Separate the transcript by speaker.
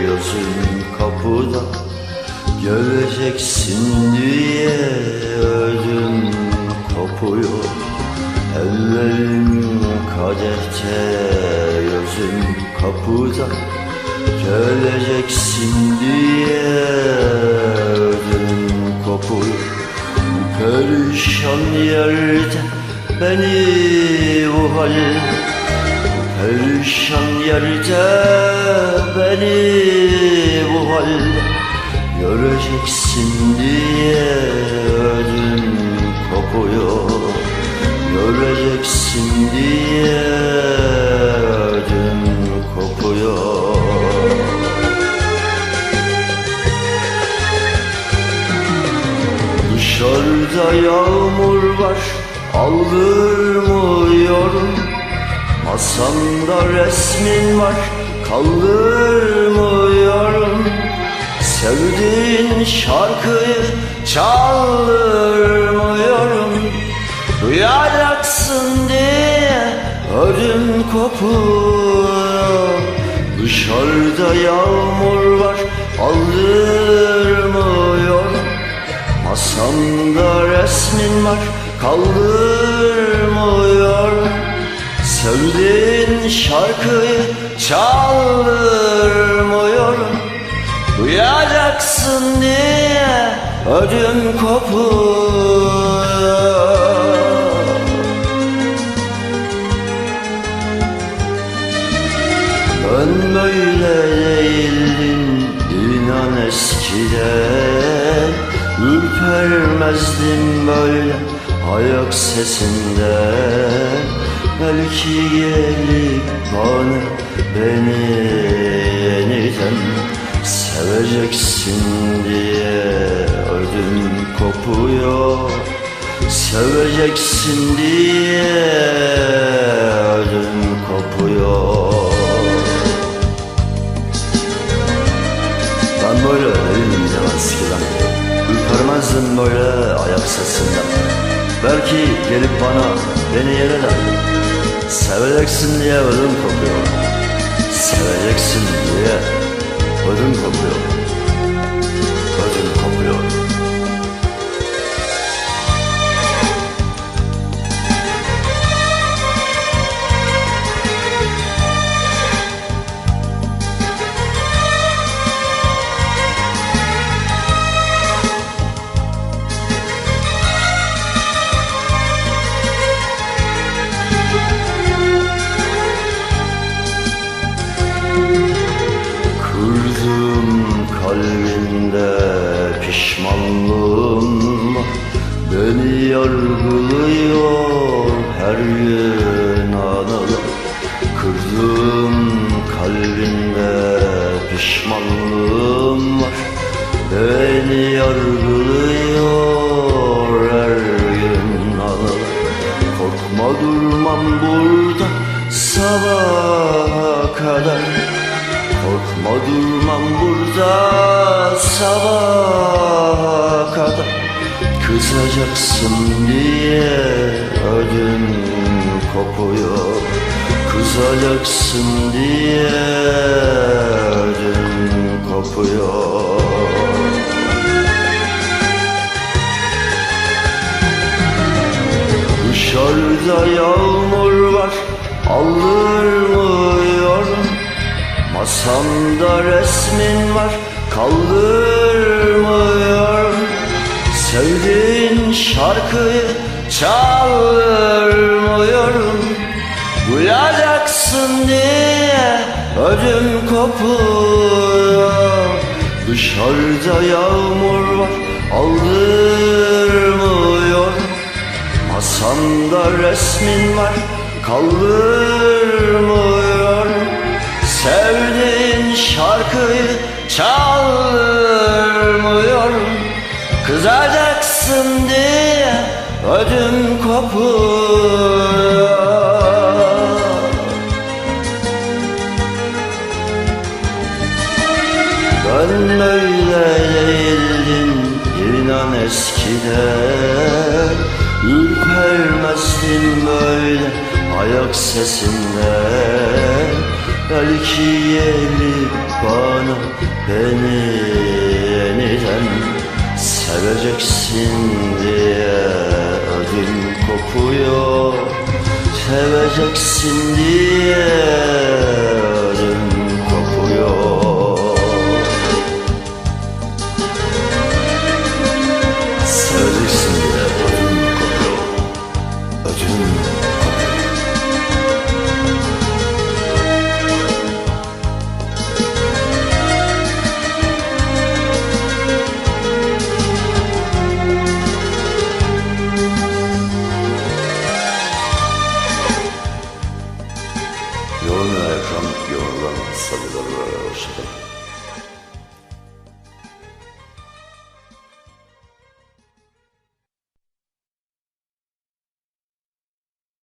Speaker 1: gözüm kapıda Göreceksin diye ödüm kopuyor. Ellerim kadehte gözüm kapıda Göreceksin diye ödüm kopuyor. Perişan yerde beni bu halde Perişan yerde beni bu hal Göreceksin diye ödüm kopuyor. Göreceksin diye ödüm kopuyor. Dışarıda yağmur var aldırmıyorum Masamda resmin var kaldırmıyorum. Sevdiğin şarkıyı çaldırmıyorum. Duyacaksın diye ödüm kopuyor. Dışarıda yağmur var aldırmıyorum. Masamda resmin var kaldırmıyorum Sevdiğin şarkıyı çaldırmıyorum Duyacaksın diye ödüm kopuyor. Ben böyle değildim inan eskiden. Ürpermezdim böyle ayak sesinden Belki gelip bana beni yeniden Seveceksin diye ödüm kopuyor. Seveceksin diye ödüm kopuyor. Ben böyle ya eskiden. Ürpermezdim böyle ayak sesinden. Belki gelip bana beni yerler Seveceksin diye ödüm kopuyor. Seveceksin diye ödüm kopuyor kalbinde pişmanlığım var. Beni yargılıyor her gün anılar Korkma durmam burada sabaha kadar. Korkma durmam burada sabaha kadar Kızacaksın diye ödüm kopuyor Kızacaksın diye ödüm kopuyor Dışarıda yağmur var aldırmıyorum Masamda resmin var kaldırmıyorum şarkıyı çaldırmıyorum Duyacaksın diye ödüm kopuyor. Dışarıda yağmur var aldırmıyorum Masamda resmin var kaldırmıyorum Sevdiğin şarkıyı çaldırmıyorum Kızacaksın diye ödüm kopuyor Ben öyle değildim inan eskiden Ürpermezdim böyle ayak sesinden Belki gelip bana beni yeniden Seveceksin diye ödüm kopuyor Seveceksin diye ödüm Yoğun ekran yorulan salıları hoşçakalın.